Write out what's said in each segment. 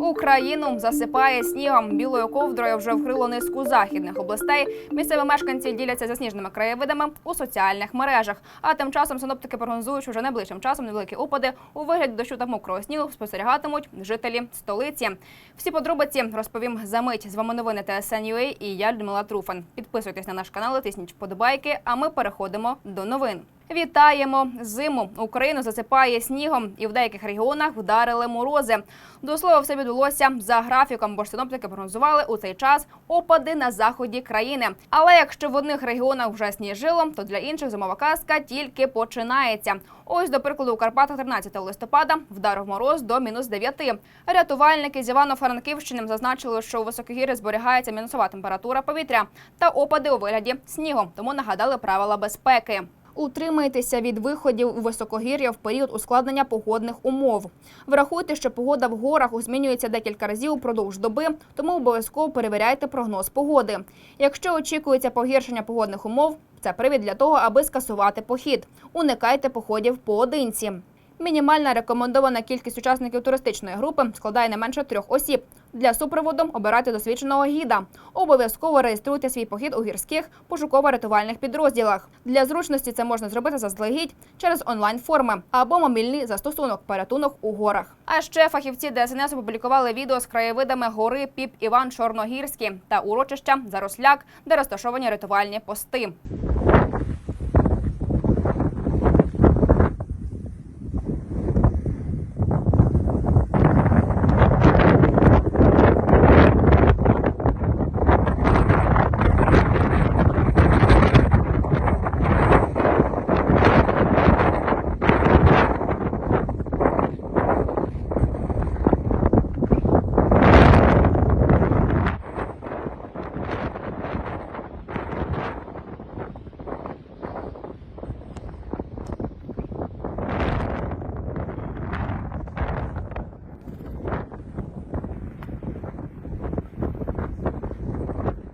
Україну засипає снігом. Білою ковдрою вже вкрило низку західних областей. Місцеві мешканці діляться засніженими краєвидами у соціальних мережах. А тим часом синоптики прогнозують, що вже найближчим часом невеликі опади у вигляді дощу та мокрого снігу спостерігатимуть жителі столиці. Всі подробиці розповім за мить. З вами новини ТСН.UA і я Людмила Труфан. Підписуйтесь на наш канал, тисніть вподобайки. А ми переходимо до новин. Вітаємо зиму. Україну засипає снігом, і в деяких регіонах вдарили морози. До слова, все відбулося за графіком, бо ж синоптики прогнозували у цей час опади на заході країни. Але якщо в одних регіонах вже сніжило, то для інших зимова казка тільки починається. Ось, до прикладу, у Карпатах 13 листопада вдарив мороз до мінус 9. Рятувальники з Івано-Франківщини зазначили, що у високогір'ї зберігається мінусова температура повітря та опади у вигляді снігу, тому нагадали правила безпеки. Утримайтеся від виходів у високогір'я в період ускладнення погодних умов. Врахуйте, що погода в горах змінюється декілька разів упродовж доби, тому обов'язково перевіряйте прогноз погоди. Якщо очікується погіршення погодних умов, це привід для того, аби скасувати похід. Уникайте походів поодинці. Мінімальна рекомендована кількість учасників туристичної групи складає не менше трьох осіб. Для супроводу обирайте досвідченого гіда. Обов'язково реєструйте свій похід у гірських пошуково-рятувальних підрозділах. Для зручності це можна зробити заздалегідь через онлайн-форми або мобільний застосунок порятунок у горах. А ще фахівці ДСНС опублікували відео з краєвидами гори Піп Іван Чорногірський та урочища Заросляк, де розташовані рятувальні пости.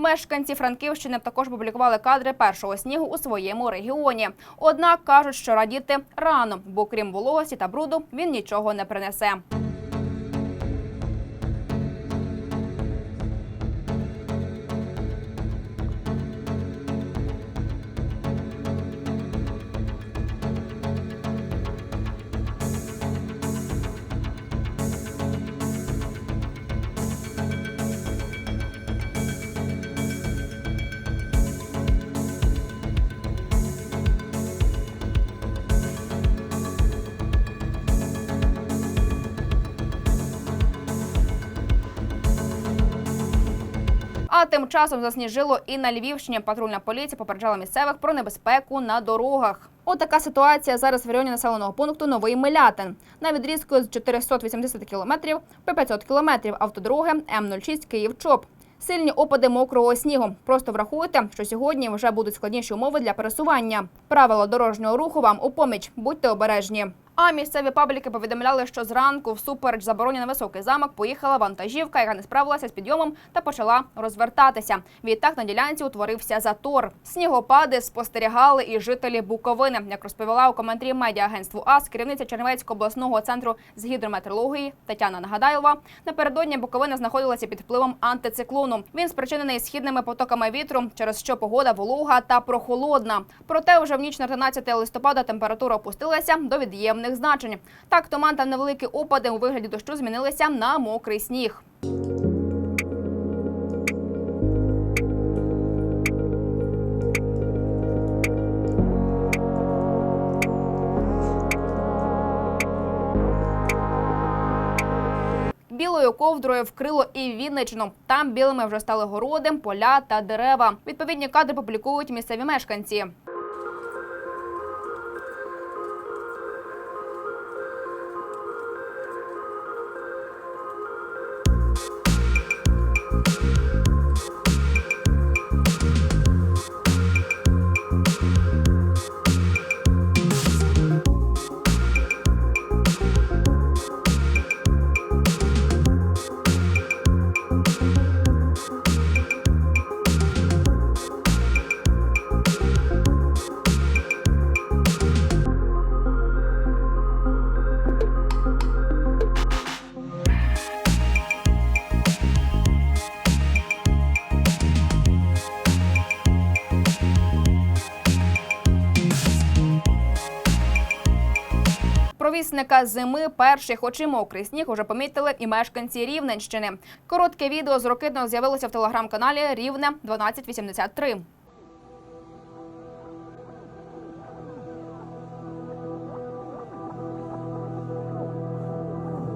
Мешканці Франківщини також публікували кадри першого снігу у своєму регіоні. Однак кажуть, що радіти рано, бо крім вологості та бруду він нічого не принесе. А тим часом засніжило і на Львівщині. Патрульна поліція попереджала місцевих про небезпеку на дорогах. Отака ситуація зараз в районі населеного пункту Новий Милятин. На відрізку з 480 кілометрів по 500 кілометрів автодороги М06 Київ-Чоп. Сильні опади мокрого снігу. Просто врахуйте, що сьогодні вже будуть складніші умови для пересування. Правила дорожнього руху вам у поміч. Будьте обережні. А місцеві пабліки повідомляли, що зранку, всупереч забороні на високий замок, поїхала вантажівка, яка не справилася з підйомом та почала розвертатися. Відтак на ділянці утворився затор. Снігопади спостерігали і жителі Буковини. Як розповіла у коментарі медіагентству АС, керівниця Чернівецького обласного центру з гідрометеорології Тетяна Нагадайлова, напередодні Буковина знаходилася під впливом антициклону. Він спричинений східними потоками вітру, через що погода волога та прохолодна. Проте вже в ніч на 13 листопада температура опустилася до від'ємних значень. Так, туман та невеликі опади у вигляді дощу змінилися на мокрий сніг. Білою ковдрою вкрило і Вінничину. Там білими вже стали городи, поля та дерева. Відповідні кадри публікують місцеві мешканці. Провісника зими перший, хоч і мокрий сніг, уже помітили і мешканці Рівненщини. Коротке відео з Рокитного з'явилося в телеграм-каналі Рівне 1283.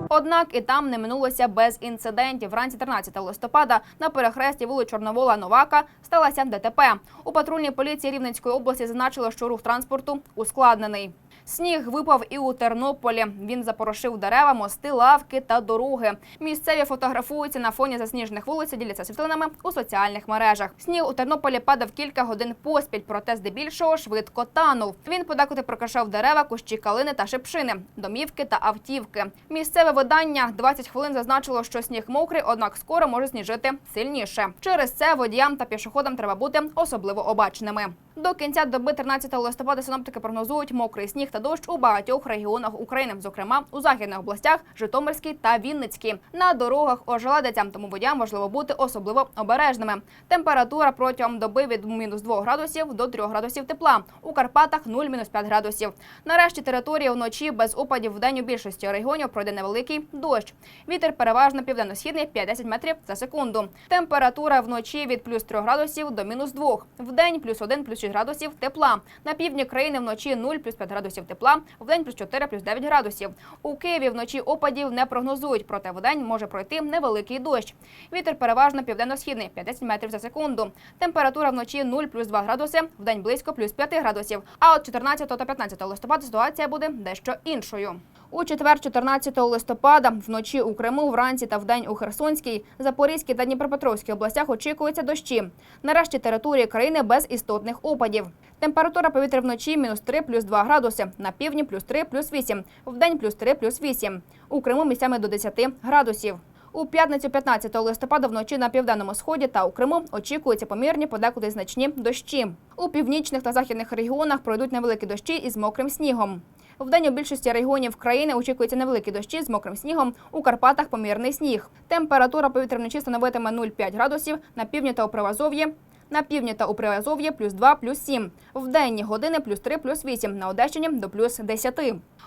Однак і там не минулося без інцидентів. Вранці 13 листопада на перехресті вулиць Чорновола Новака сталося ДТП. У патрульній поліції Рівненської області зазначили, що рух транспорту ускладнений. Сніг випав і у Тернополі. Він запорошив дерева, мости, лавки та дороги. Місцеві фотографуються на фоні засніжених вулиць, діляться світлинами у соціальних мережах. Сніг у Тернополі падав кілька годин поспіль, проте здебільшого швидко танув. Він подекуди прокрашав дерева, кущі калини та шипшини, домівки та автівки. Місцеве видання 20 хвилин зазначило, що сніг мокрий, однак скоро може сніжити сильніше. Через це водіям та пішоходам треба бути особливо обачними. До кінця доби 13 листопада синоптики прогнозують мокрий сніг та дощ у багатьох регіонах України, зокрема у західних областях Житомирській та Вінницькій. На дорогах ожеледиться, тому водіям важливо бути особливо обережними. Температура протягом доби від мінус 2 градусів до 3 градусів тепла. У Карпатах 0-5 градусів. Нарешті території вночі без опадів в день у більшості регіонів пройде невеликий дощ. Вітер переважно південно-східний 5-10 метрів за секунду. Температура вночі від плюс 3 градусів до мінус 2. В день плюс 1, плюс 6 градусів тепла. На півдні країни вночі 0, плюс 5 градусів тепла. В день плюс 4, плюс 9 градусів. У Києві вночі опадів не прогнозують, проте в день може пройти невеликий дощ. Вітер переважно південно-східний 50 метрів за секунду. Температура вночі 0, плюс 2 градуси, в день близько плюс 5 градусів. А от 14 та 15 листопада ситуація буде дещо іншою. У четвер, 14 листопада, вночі у Криму, вранці та вдень у Херсонській, Запорізькій та Дніпропетровській областях очікуються дощі. Нарешті території країни без істотних опадів. Температура повітря вночі мінус 3 плюс 2 градуси, на півдні плюс 3 плюс 8, вдень плюс 3 плюс 8. У Криму місцями до 10 градусів. У п'ятницю 15 листопада вночі на південному сході та у Криму очікуються помірні подекуди значні дощі. У північних та західних регіонах пройдуть невеликі дощі із мокрим снігом. Вдень у більшості регіонів країни очікуються невеликі дощі з мокрим снігом. У Карпатах помірний сніг. Температура повітря вночі становитиме 0,5 градусів на півдні та у Привазов'ї. На півдні та у Приазов'ї плюс 2, плюс 7. В денні години плюс 3, плюс 8. На Одещині до плюс 10.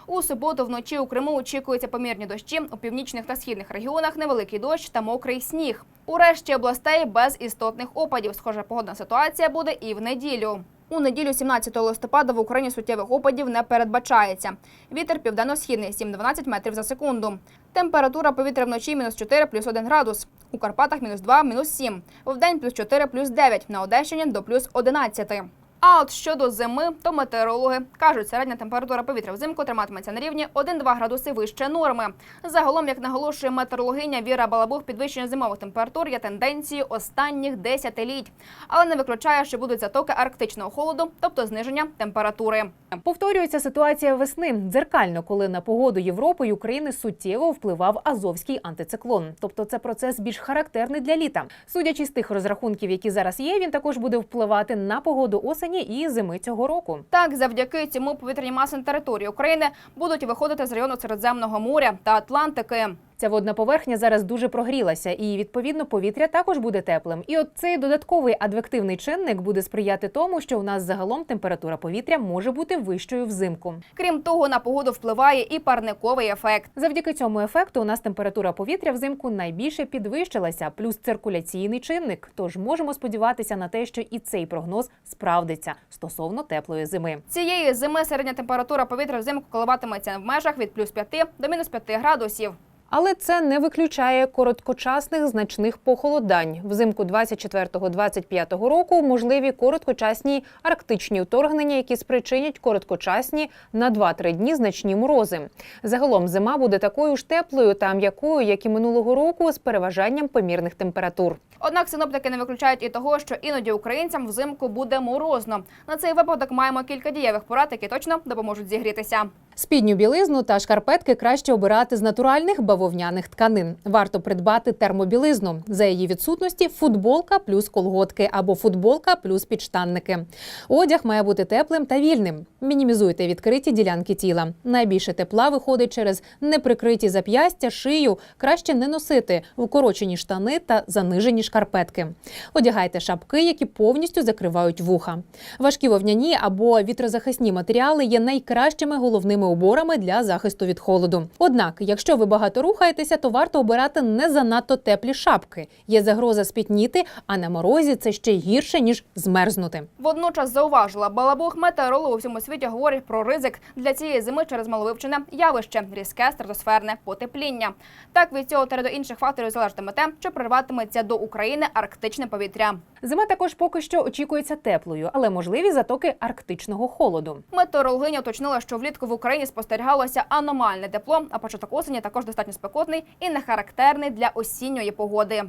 У суботу вночі у Криму очікуються помірні дощі. У північних та східних регіонах невеликий дощ та мокрий сніг. У решті областей без істотних опадів. Схожа погодна ситуація буде і в неділю. У неділю 17 листопада в Україні суттєвих опадів не передбачається. Вітер південно-східний 7-12 метрів за секунду. Температура повітря вночі мінус 4 плюс 1 градус. У Карпатах мінус 2, мінус 7. Вдень плюс 4 плюс 9. На Одещині до плюс 11. А от щодо зими, то метеорологи кажуть, середня температура повітря взимку триматиметься на рівні 1-2 градуси вище норми. Загалом, як наголошує метеорологиня Віра Балабух, підвищення зимових температур є тенденцією останніх десятиліть, але не виключає, що будуть затоки арктичного холоду, тобто зниження температури. Повторюється ситуація весни дзеркально, коли на погоду Європи і України суттєво впливав азовський антициклон. Тобто, це процес більш характерний для літа. Судячи з тих розрахунків, які зараз є, він також буде впливати на погоду осені і зими цього року. Так, завдяки цьому повітряні маси на території України будуть виходити з району Середземного моря та Атлантики. Ця водна поверхня зараз дуже прогрілася, і відповідно повітря також буде теплим. І от цей додатковий адвективний чинник буде сприяти тому, що у нас загалом температура повітря може бути вищою взимку. Крім того, на погоду впливає і парниковий ефект. Завдяки цьому ефекту у нас температура повітря взимку найбільше підвищилася, плюс циркуляційний чинник. Тож можемо сподіватися на те, що і цей прогноз справдиться стосовно теплої зими. Цієї зими середня температура повітря взимку коливатиметься в межах від плюс 5 до мінус 5 градусів. Але це не виключає короткочасних значних похолодань. Взимку 24-25 року можливі короткочасні арктичні вторгнення, які спричинять короткочасні на 2-3 дні значні морози. Загалом зима буде такою ж теплою та м'якою, як і минулого року, з переважанням помірних температур. Однак синоптики не виключають і того, що іноді українцям взимку буде морозно. На цей випадок маємо кілька дієвих порад, які точно допоможуть зігрітися. Спідню білизну та шкарпетки краще обирати з натуральних бавовняних бавовняних тканин. Варто придбати термобілизну. За її відсутності футболка плюс колготки або футболка плюс підштанники. Одяг має бути теплим та вільним. Мінімізуйте відкриті ділянки тіла. Найбільше тепла виходить через неприкриті зап'ястя, шию. Краще не носити укорочені штани та занижені шкарпетки. Одягайте шапки, які повністю закривають вуха. Важкі вовняні або вітрозахисні матеріали є найкращими головними уборами для захисту від холоду. Однак, якщо ви багато рухаєтеся, то варто обирати не занадто теплі шапки. Є загроза спітніти, а на морозі це ще гірше ніж змерзнути. Водночас зауважила Балабух, метеорологи у всьому світі говорять про ризик для цієї зими через маловивчене явище різке стратосферне потепління. Так від цього та ряду інших факторів залежатиме те, чи прорватиметься до України арктичне повітря. Зима також поки що очікується теплою, але можливі затоки арктичного холоду. Метеорологиня уточнила, що влітку в Україні спостерігалося аномальне тепло, а початок осені також достатньо спекотний і не характерний для осінньої погоди.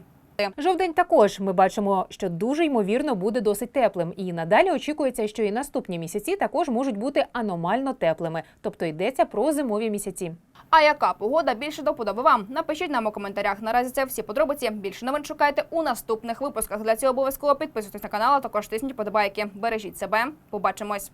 Жовдень також ми бачимо, що дуже ймовірно буде досить теплим, і надалі очікується, що і наступні місяці також можуть бути аномально теплими, тобто йдеться про зимові місяці. А яка погода більше до вам? Напишіть нам у коментарях. Наразі це всі подробиці. Більше новин шукайте у наступних випусках. Для цього обов'язково підписуйтесь на канал, а також тисніть подобайки. Бережіть себе. Побачимось.